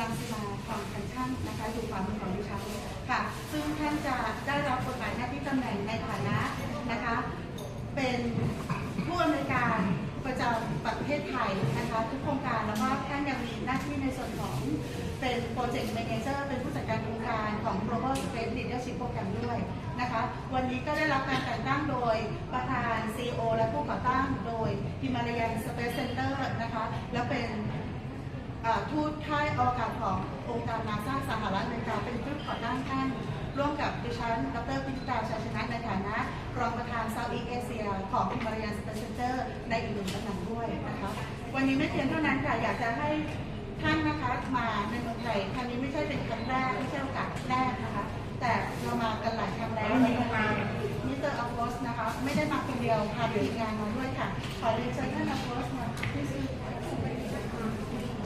รังสีมาฟังกันช่านนะคะอยู่ความมือของดิฉันค่ะ ซึ่งท่านจะได้รับบทบาทหน้าที่ตำแหน่งในฐานะนะคะ เป็นผู้อำนวยการประจำประเทศไทยนะคะทุกโครงการแล้วก็ท่านยังมีหน้าที่ในส่วนของเป็นโปรเจกต์แมเนเจอร์เป็นผู้จัดการโครงการของ Global Space Leadership Program ด้วยนะคะ วันนี้ก็ได้รับการแต่งตั้งโดยประธาน CEO และผู้ก่อตั้งโดยพิมารยังสเปซ ทูตค่ายอวกาศขององค์การนาซาสหรัฐอเมริกาเป็นผู้ก่อตั้งท่านร่วมกับดิฉัน ดรพิจิตราชัยชนะในฐานะ รองประธาน Southeast Asia ของ Himalayan Space Center ในอีกหนึ่งตำแหน่งด้วยนะคะ วันนี้ไม่เพียงเท่านั้นค่ะ อยากจะให้ท่านนะคะมาในเมืองไทยครั้งนี้ไม่ใช่เป็นครั้งแรกไม่ใช่โอกาสแรกนะคะ แต่เรามากันหลายครั้งแล้วนะคะมิสเตอร์อัลโรสนะคะ ไม่ได้มาคนเดียวพาทีมงานมาด้วยค่ะ ขอเรียนเชิญ